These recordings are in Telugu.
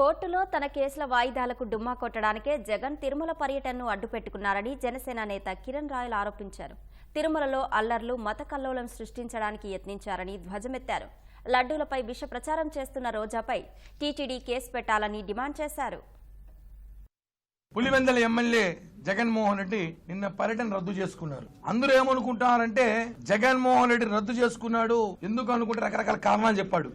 కోర్టులో తన కేసుల వాయిదాలకు డుమ్మా కొట్టడానికే జగన్ తిరుమల పర్యటనను అడ్డుపెట్టుకున్నారని జనసేన నేత కిరణ్ రాయల్ ఆరోపించారు. తిరుమలలో అల్లర్లు మత కల్లోలం సృష్టించడానికి యత్నించారని ధ్వజమెత్తారు. లడ్డూలపై విష ప్రచారం చేస్తున్న రోజాపై టీటీడీ కేసు పెట్టాలని డిమాండ్ చేశారు. పులివెందల ఎమ్మెల్యే జగన్మోహన్ రెడ్డి నిన్న పర్యటన రద్దు చేసుకున్నారు. అందరూ ఏమనుకుంటున్నారంటే జగన్మోహన్ రెడ్డి రద్దు చేసుకున్నాడు ఎందుకు అనుకుంటే రకరకాల కారణాలు చెప్పాడు.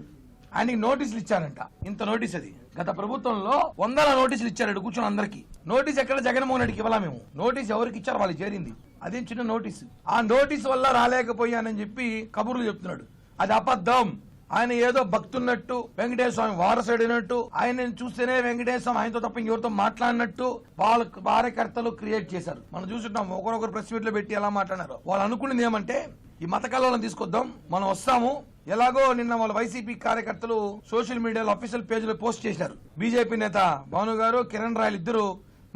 ఆయనకి నోటీసులు ఇచ్చారంట. ఇంత నోటీస్ అది. గత ప్రభుత్వంలో వందల నోటీసులు ఇచ్చారు కూర్చొని అందరికి. నోటీస్ ఎక్కడ? జగన్మోహన్ రెడ్డికి ఇవ్వాలా మేము? నోటీస్ ఎవరికి ఇచ్చారు? వాళ్ళు చేరింది. అదేం చిన్న నోటీసు? ఆ నోటీస్ వల్ల రాలేకపోయానని చెప్పి కబుర్లు చెప్తున్నాడు. అది అబద్ధం. ఆయన ఏదో భక్తున్నట్టు వెంకటేశ్వర స్వామి వారసుడినట్టు ఆయన చూస్తేనే వెంకటేశ్వర స్వామి ఆయనతో తప్ప ఎవరితో మాట్లాడినట్టు వాళ్ళ కార్యకర్తలు క్రియేట్ చేశారు. మనం చూసుంటాం ఒకరొకరు ప్రెస్ మీట్లో పెట్టి ఎలా మాట్లాడారు. వాళ్ళు అనుకున్నది ఏమంటే ఈ మత తీసుకొద్దాం మనం వస్తాము ఎలాగో నిన్న వాళ్ళ వైసీపీ కార్యకర్తలు సోషల్ మీడియాలో అఫీషియల్ పేజ్లో పోస్ట్ చేశారు. బీజేపీ నేత భాను గారు కిరణ్ రాయల్ ఇద్దరు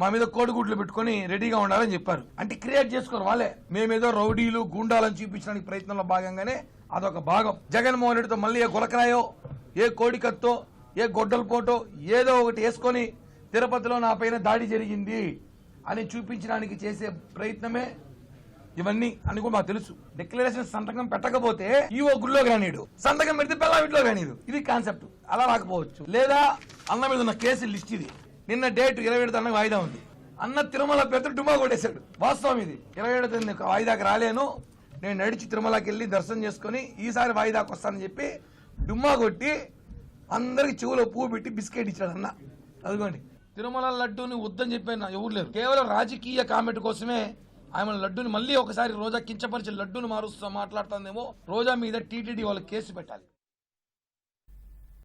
మా మీద కోడిగుడ్లు పెట్టుకుని రెడీగా ఉండాలని చెప్పారు. అంటే క్రియేట్ చేసుకోరు వాళ్ళే. మేమేదో రౌడీలు గుండాలని చూపించడానికి ప్రయత్నంలో భాగంగానే అదొక భాగం. జగన్మోహన్ రెడ్డితో మళ్ళీ ఏ గులకరాయో ఏ కోడికత్తో ఏ గొడ్డల పోటో ఏదో ఒకటి వేసుకొని తిరుపతిలో నా పైన దాడి జరిగింది అని చూపించడానికి చేసే ప్రయత్నమే ఇవన్నీ అని కూడా మాకు తెలుసు. డిక్లరేషన్ సంతకం పెట్టకపోతే ఈవో గుళ్ళో కానీడు. సంతకం పెడితే పిల్ల ఇంట్లో కానీడు. ఇది కాన్సెప్ట్ అలా రాకపోవచ్చు. లేదా అన్న మీద ఉన్న కేసు లిస్ట్ ఇది. నిన్న డేట్ ఇరవై ఏడు తన వాయిదా ఉంది. అన్న తిరుమల పెద్ద డుమా కొట్టేశాడు. వాస్తవం ఇది. ఇరవై ఏడు తేదీ వాయిదాకి రాలేను. నేను నడిచి తిరుమలకి వెళ్ళి దర్శనం చేసుకుని ఈసారి వాయిదాకి వస్తానని చెప్పి డుమ్మా కొట్టి అందరికి చెవులో పువ్వు పెట్టి బిస్కెట్ ఇచ్చాడు అన్న. అదిగోండి. తిరుమల లడ్డూని వద్దని చెప్పాను ఎవరు లేరు. కేవలం రాజకీయ కామెంట్ కోసమే ఆమె లడ్డూని మళ్ళీ ఒకసారి రోజా కించపరిచి లడ్డూని మారుస్తూ మాట్లాడుతుందేమో రోజా మీద టీటీడీ వాళ్ళకి కేసు పెట్టాలి.